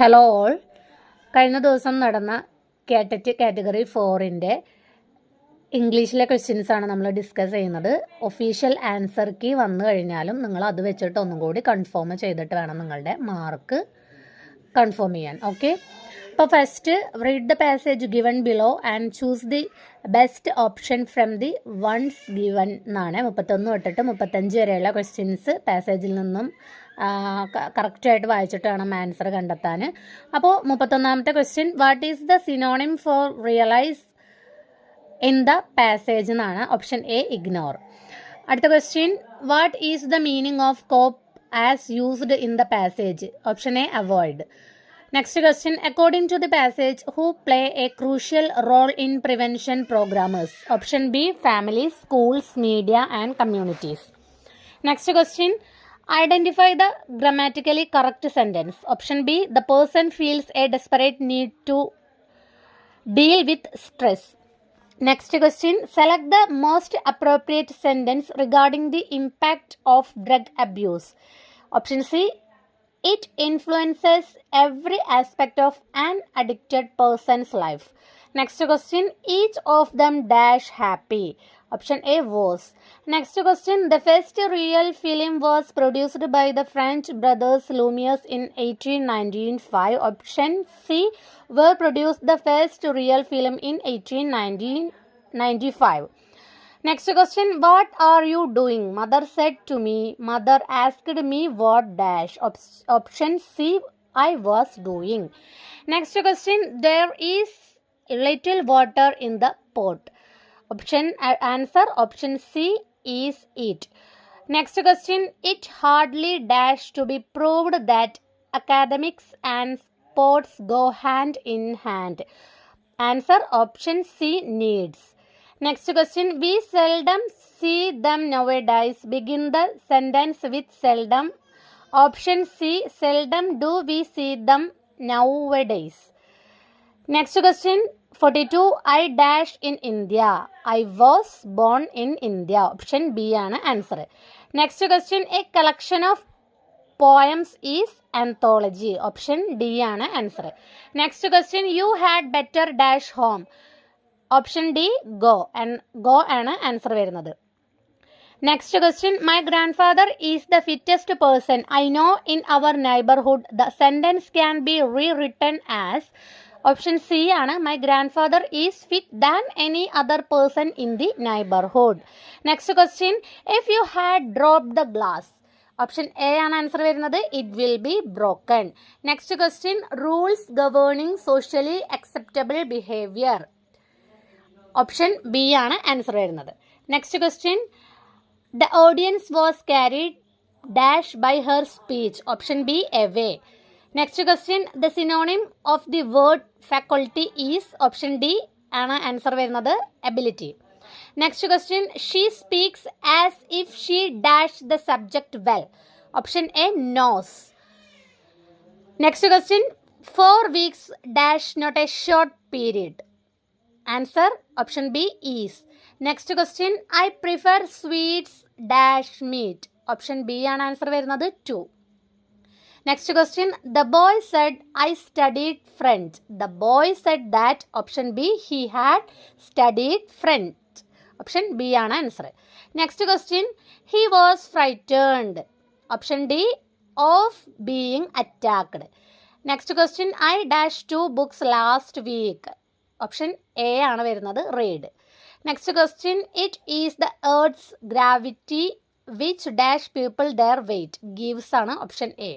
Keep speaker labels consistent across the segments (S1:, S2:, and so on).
S1: Hello all കഴിഞ്ഞ ദിവസം നടന്ന കാറ്ററ്റ് കാറ്റഗറി ഫോറിന്റെ ഇംഗ്ലീഷിലെ ക്വസ്റ്റ്യൻസ് ആണ് നമ്മൾ ഡിസ്കസ് ചെയ്യുന്നത്. ഒഫീഷ്യൽ ആൻസർ കീ വന്നു കഴിഞ്ഞാലും നിങ്ങൾ അത് വെച്ചിട്ട് ഒന്നും കൂടി കൺഫേം ചെയ്തിട്ട് വേണം നിങ്ങളുടെ മാർക്ക് കൺഫേം ചെയ്യാൻ. ഓക്കെ അപ്പോൾ first read the passage given below and choose the best option from the ones given എന്നാണ്. മുപ്പത്തൊന്ന് തൊട്ടിട്ട് മുപ്പത്തഞ്ച് വരെയുള്ള ക്വസ്റ്റ്യൻസ് പാസേജിൽ നിന്നും കറക്റ്റായിട്ട് വായിച്ചിട്ട് വേണം ആൻസർ കണ്ടെത്താൻ. അപ്പോൾ മുപ്പത്തൊന്നാമത്തെ question what is the synonym for realise in the passage എന്നാണ്. ഓപ്ഷൻ എ ഇഗ്നോർ അടുത്ത question what is the meaning of cope as used in the passage option A avoid next question according to the passage who play a crucial role in prevention programmers option B families schools media and communities next question Identify the grammatically correct sentence. Option B The person feels a desperate need to deal with stress. Next question Select the most appropriate sentence regarding the impact of drug abuse. Option C It influences every aspect of an addicted person's life. Next question Each of them dash happy. Option A was. Next question The first real film was produced by the French brothers Lumiere in 1895. Option C were produced the first real film in 1895. Next question What are you doing? Mother said to me. Mother asked me what dash. Op- option C I was doing. Next question There is little water in the pot. Option answer option C is it. Next question It hardly dash to be proved that academics and sports go hand in hand. Answer option C needs. Next question We seldom see them nowadays. Begin the sentence with seldom. Option C Seldom do we see them nowadays. Next question 42 I dash in India I was born in India option B ആണ് answer next question a collection of poems is anthology option D ആണ് answer next question you had better dash home option D go go ആണ് answer വരുന്നത്. Next question my grandfather is the fittest person I know in our neighbourhood the sentence can be rewritten as option C ആണ് my grandfather is fit than any other person in the neighbourhood next question if you had drop the glass option A ആണ് answer വരുന്നത് it will be broken next question rules governing socially acceptable behaviour option B ആണ് answer വരുന്നത്. Next question the audience was carried dash by her speech option B away next question the synonym of the word faculty is option D ആണ് answer വരുന്നത്. Ability next question she speaks as if she dash the subject well option A knows next question four weeks dash not a short period answer option B is next question I prefer sweets dash meat option B ആണ് answer വരുന്നത് to next question the boy said I studied French the boy said that option B he had studied French option B ആണ് answer next question he was frightened option D of being attacked next question I dash two books last week option A ആണ് വരുന്നത് read next question it is the earth's gravity which dash people their weight gives ആണ് option A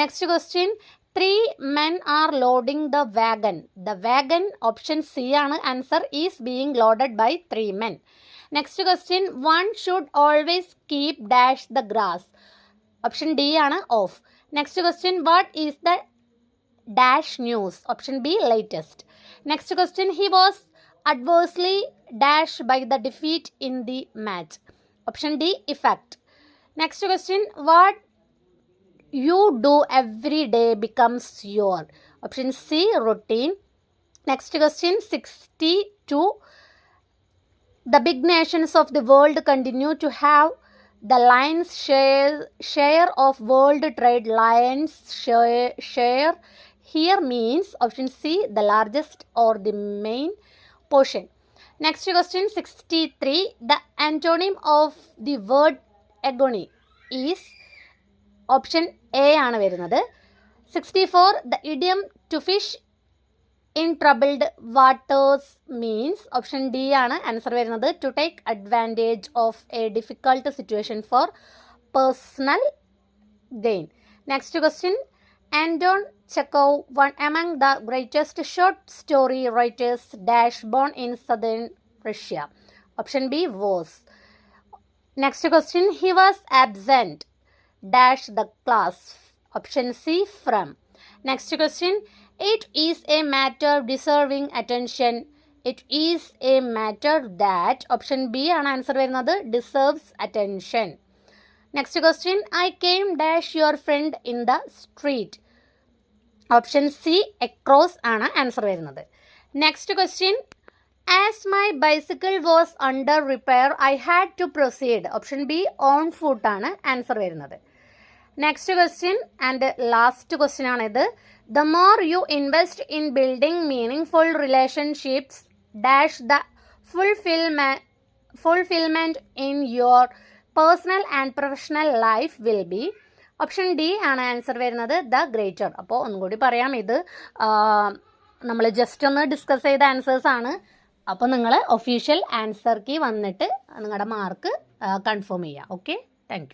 S1: next question three men are loading the wagon the wagon option C ആണ്. Answer is being loaded by three men next question one should always keep dash the grass option D ആണ് off next question what is the dash news option B latest next question he വാസ് adversely dash by the defeat in the match. Option D effect. Next question. What you do every day becomes your. Option c routine. Next question 62 the big nations of the world continue to have the lion's share, share of world trade. Lion's share, share here means option c the largest or the main portion. Next question 63 the antonym of the word agony is option A ആണ് വരുന്നത്. Sixty four the idiom to fish in troubled waters means option D ആണ് answer വരുന്നത് to take advantage of a difficult situation for personal gain next question Anton Chekhov one among the greatest short story writers dash born in southern Russia option B was next question he was absent dash the class option C from next question it is a matter deserving attention it is a matter that option B ആണ് answer വരുന്നത് deserves attention next question I came dash your friend in the street option C across ആണ് answer വരുന്നത്. Next question as my bicycle was under repair I had to proceed option B on ഫുട്ടാണ് answer വരുന്നത്. Next question and last question ആണിത് the more you invest in building meaningful relationships dash the fulfilment fulfilment in your personal and professional life will be option D ആണ് answer വരുന്നത് the greater അപ്പോൾ ഒന്നുകൂടി പറയാം ഇത്. നമ്മൾ just ഒന്ന് discuss ചെയ്ത ആൻസേഴ്സ് ആണ്. അപ്പോൾ നിങ്ങൾ ഒഫീഷ്യൽ ആൻസർ കീ വന്നിട്ട് നിങ്ങളുടെ മാർക്ക് കൺഫേം ചെയ്യുക ഓക്കെ താങ്ക്